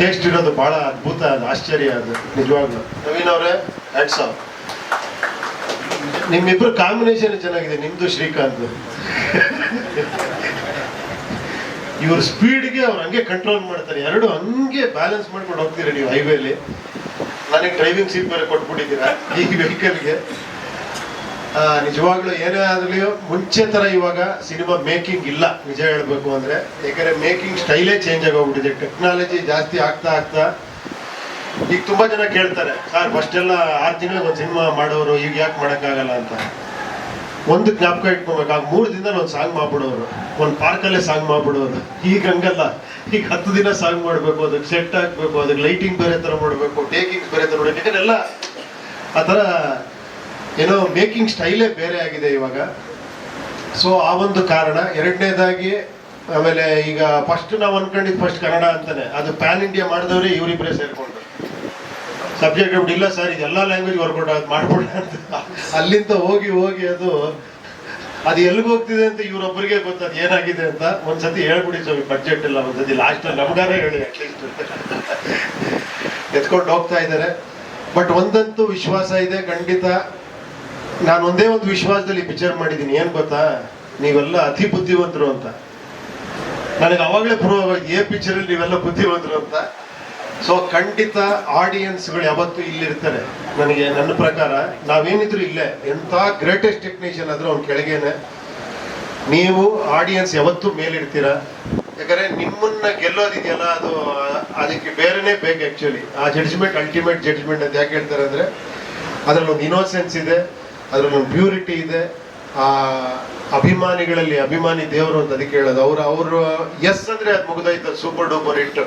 Taste ಇರೋದು ಬಹಳ ಅದ್ಭುತ, ಅದು ಆಶ್ಚರ್ಯ, ಅದು ನಿಜವಾಗ್ಲು. ನವೀನ್ ಅವರೇ ಆಫ್ ನಿಮ್ಮಿಬ್ರು ಕಾಂಬಿನೇಷನ್ ಚೆನ್ನಾಗಿದೆ, ನಿಮ್ದು ಶ್ರೀಕಾಂತ್ ಇವ್ರ ಸ್ಪೀಡ್ಗೆ ಅವ್ರು ಹಂಗೆ ಕಂಟ್ರೋಲ್ ಮಾಡ್ತಾರೆ. ಎರಡು ಹಂಗೆ ಬ್ಯಾಲೆನ್ಸ್ ಮಾಡ್ಕೊಂಡು ಹೋಗ್ತೀರಾ ನೀವು ಹೈವೇಲಿ ನನಗೆ ಡ್ರೈವಿಂಗ್ ಸೀಟ್ ಬೇರೆ ಕೊಟ್ಬಿಟ್ಟಿದ್ದೀರಾ, ಈ ವೆಹಿಕಲ್ಗೆ ನಿಜವಾಗ್ಲೂ ಏನೇ ಆದ್ರೂ ಮುಂಚೆ ತರ ಇವಾಗ ಸಿನಿಮಾ ಮೇಕಿಂಗ್ ಇಲ್ಲ, ನಿಜ ಹೇಳಬೇಕು ಅಂದ್ರೆ. ಯಾಕಂದ್ರೆ ಮೇಕಿಂಗ್ ಸ್ಟೈಲೇ ಚೇಂಜ್ ಆಗೋಗ್ಬಿಟ್ಟಿದೆ ಟೆಕ್ನಾಲಜಿ ಜಾಸ್ತಿ ಆಗ್ತಾ ಆಗ್ತಾ. ಈಗ ತುಂಬಾ ಜನ ಕೇಳ್ತಾರೆ, ಸರ್ ಫಸ್ಟ್ ಎಲ್ಲ ಆರು ದಿನ ಒಂದು ಸಿನಿಮಾ ಮಾಡೋರು, ಈಗ ಯಾಕೆ ಮಾಡೋಕ್ಕಾಗಲ್ಲ ಅಂತ? ಒಂದು ಜ್ಞಾಪಕ ಇಟ್ಕೊಬೇಕು ಆಗ ಮೂರು ದಿನ ಒಂದು ಸಾಂಗ್ ಮಾಡ್ಬಿಡೋರು, ಒಂದು ಪಾರ್ಕಲ್ಲೇ ಸಾಂಗ್ ಮಾಡ್ಬಿಡೋರು. ಈಗ ಹಂಗಲ್ಲ, ಈಗ ಹತ್ತು ದಿನ ಸಾಂಗ್ ಮಾಡಬೇಕು, ಅದಕ್ಕೆ ಸೆಟ್ ಹಾಕ್ಬೇಕು, ಅದಕ್ಕೆ ಲೈಟಿಂಗ್ ಬೇರೆ ಥರ ಮಾಡಬೇಕು ಟೇಕಿಂಗ್ ಬೇರೆ ಥರ ಮಾಡಬೇಕು ಯಾಕಂದ್ರೆ ಎಲ್ಲ ಆ ಥರ ಏನೋ ಮೇಕಿಂಗ್ ಸ್ಟೈಲೇ ಬೇರೆ ಆಗಿದೆ ಇವಾಗ. ಸೊ ಆ ಒಂದು ಕಾರಣ. ಎರಡನೇದಾಗಿ, ಆಮೇಲೆ ಈಗ ಫಸ್ಟ್ ನಾವು ಅನ್ಕೊಂಡಿದ್ದು ಫಸ್ಟ್ ಕನ್ನಡ ಅಂತಾನೆ. ಅದು ಪ್ಯಾನ್ ಇಂಡಿಯಾ ಮಾಡಿದವರೇ ಇವರಿಬ್ಬರೇ ಸೇರ್ಕೊಂಡು. ಸಬ್ಜೆಕ್ಟ್ ಹೇಳ್ಬಿಟ್ಟು ಇಲ್ಲ ಸರ್ ಇದೆಲ್ಲ ಲ್ಯಾಂಗ್ವೇಜ್ ವರ್ಕೌಟ್ ಅದು ಮಾಡ್ಬಿಡ ಅಂತ. ಅಲ್ಲಿಂದ ಹೋಗಿ ಹೋಗಿ ಅದು ಅದು ಎಲ್ಲಿಗೆ ಹೋಗ್ತಿದೆ ಅಂತ ಇವ್ರೊಬ್ಬರಿಗೆ ಗೊತ್ತದು ಏನಾಗಿದೆ ಅಂತ ಒಂದ್ಸತಿ ಹೇಳ್ಬಿಡಿ ಸ್ವಾಮಿ ಬಡ್ಜೆಟ್ ಇಲ್ಲ ಒಂದ್ಸತಿ ಲಾಸ್ಟ್ ಅಲ್ಲಿ ನಮ್ಗಾರ ಹೇಳಿ ಅಟ್ಲೀಸ್ಟ್ ಎತ್ಕೊಂಡು ಹೋಗ್ತಾ ಇದ್ದಾರೆ. ಬಟ್ ಒಂದಂತೂ ವಿಶ್ವಾಸ ಇದೆ, ಖಂಡಿತ. ನಾನು ಒಂದೇ ಒಂದು ವಿಶ್ವಾಸದಲ್ಲಿ ವಿಚಾರ ಮಾಡಿದ್ದೀನಿ, ಏನ್ ಗೊತ್ತಾ? ನೀವೆಲ್ಲ ಅತಿ ಬುದ್ಧಿವಂತರು ಅಂತ. ನನಗೆ ಅವಾಗಲೇ ಪ್ರೂವ್ ಆಗೋಯ್ತು ಏ ಪಿಕ್ಚರ್ ನೀವೆಲ್ಲ ಬುದ್ಧಿವಂತರು ಅಂತ. ಸೊ ಖಂಡಿತ ಆಡಿಯನ್ಸ್ಗಳು ಯಾವತ್ತೂ ಇಲ್ಲಿರ್ತಾರೆ. ನನಗೆ ನನ್ನ ಪ್ರಕಾರ, ನಾವೇನಿದ್ರು ಇಲ್ಲೇ, ಎಂಥ ಗ್ರೇಟೆಸ್ಟ್ ಟೆಕ್ನಿಷಿಯನ್ ಆದ್ರೂ ಅವ್ನ ಕೆಳಗೇನೆ. ನೀವು ಆಡಿಯನ್ಸ್ ಯಾವತ್ತೂ ಮೇಲಿಡ್ತೀರಾ? ಯಾಕಂದ್ರೆ ನಿಮ್ಮನ್ನ ಗೆಲ್ಲೋದಿದೆಯಲ್ಲ, ಅದು, ಅದಕ್ಕೆ ಬೇರೆನೇ ಬೇಕು ಆಕ್ಚುಲಿ ಆ ಜಡ್ಜ್ಮೆಂಟ್ ಅಲ್ಟಿಮೇಟ್ ಜಡ್ಜ್ಮೆಂಟ್ ಅಂತ ಯಾಕೆ ಹೇಳ್ತಾರೆ ಅಂದ್ರೆ, ಅದ್ರಲ್ಲಿ ಒಂದು ಇನೋಸೆನ್ಸ್ ಇದೆ. ಅದ್ರಲ್ಲಿ ಒಂದು ಪ್ಯೂರಿಟಿ ಇದೆ. ಆ ಅಭಿಮಾನಿಗಳಲ್ಲಿ ಅಭಿಮಾನಿ ದೇವರು ಅಂತ ಅದಕ್ಕೆ ಹೇಳೋದು. ಅವ್ರು, ಅವರು ಎಸ್ ಅಂದ್ರೆ ಅದು ಮುಗಿದಾಯ್ತು ಸೂಪರ್ ಡೂಪರ್ ಹಿಟ್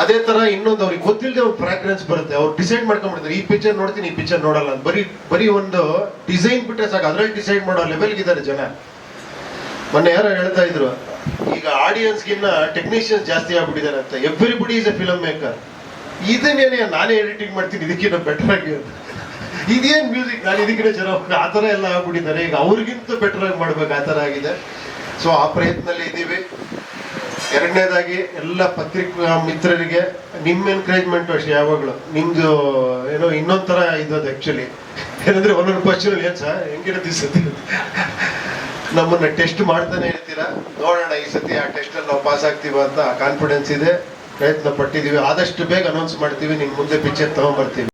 ಅದೇ ತರ ಇನ್ನೊಂದು ಅವ್ರಿಗೆ ಗೊತ್ತಿಲ್ಲದೆ ಒಂದು ಫ್ರಾಗ್ರೆನ್ಸ್ ಬರುತ್ತೆ. ಅವ್ರು ಡಿಸೈಡ್ ಮಾಡ್ಕೊಂಡ್ಬಿಡ್ತಾರೆ, ಈ ಪಿಕ್ಚರ್ ನೋಡ್ತೀನಿ, ಈ ಪಿಕ್ಚರ್ ನೋಡಲ್ಲ ಬರೀ ಬರೀ ಒಂದು ಡಿಸೈನ್ ಬಿಟ್ಟರೆ ಸಾಕು, ಅದ್ರಲ್ಲಿ ಡಿಸೈಡ್ ಮಾಡೋ ಲೆವೆಲ್ಗೆ ಇದ್ದಾರೆ ಜನ. ಮೊನ್ನೆ ಯಾರೋ ಹೇಳ್ತಾ ಇದ್ರು, ಈಗ ಆಡಿಯನ್ಸ್ಗಿನ್ನ ಟೆಕ್ನಿಷಿಯನ್ಸ್ ಜಾಸ್ತಿ ಆಗ್ಬಿಟ್ಟಿದ್ದಾರೆ ಅಂತ. Everybody is a film maker ಇದನ್ನೇನೆ ನಾನೇ ಎಡಿಟಿಂಗ್ ಮಾಡ್ತೀನಿ ಇದಕ್ಕಿಂತ ಬೆಟರ್ ಆಗಿ ಅಂತ. ಇದೇನ್ ಮ್ಯೂಸಿಕ್ ನಾನು ಇದಕ್ಕಿಂತ ಜನ ಆ ಥರ ಎಲ್ಲ ಆಗ್ಬಿಟ್ಟಿದ್ದಾರೆ. ಈಗ ಅವ್ರಿಗಿಂತ ಬೆಟರ್ ಆಗಿ ಮಾಡ್ಬೇಕು ಆ ಥರ ಆಗಿದೆ. ಸೊ ಆ ಪ್ರಯತ್ನದಲ್ಲಿ ಇದ್ದೀವಿ. ಎರಡನೇದಾಗಿ, ಎಲ್ಲ ಪತ್ರಿಕಾ ಮಿತ್ರರಿಗೆ ನಿಮ್ಮ ಎನ್ಕರೇಜ್ಮೆಂಟ್ ಅಷ್ಟೇ, ಯಾವಾಗಲೂ. ನಿಮ್ದು ಏನೋ ಇನ್ನೊಂದ್ ತರ ಅದು ಆಕ್ಚುಲಿ ಏನಂದ್ರೆ ಒಂದೊಂದು ಕ್ವಶನ್ ಏನ್ ಸರ್ ಹೆಂಗಿರುತ್ತೆ ಸತಿ? ನಮ್ಮನ್ನ ಟೆಸ್ಟ್ ಮಾಡ್ತಾನೆ ಇರ್ತೀರಾ ನೋಡೋಣ ಈ ಸತಿ ಆ ಟೆಸ್ಟ್ ಅಲ್ಲಿ ನಾವು ಪಾಸ್ ಆಗ್ತೀವ ಅಂತ ಕಾನ್ಫಿಡೆನ್ಸ್ ಇದೆ. ಪ್ರಯತ್ನ ಪಟ್ಟಿದೀವಿ ಆದಷ್ಟು ಬೇಗ ಅನೌನ್ಸ್ ಮಾಡ್ತೀವಿ. ನಿಮ್ ಮುಂದೆ ಪಿಕ್ಚರ್ ತಗೊಂಡ್ಬರ್ತೀವಿ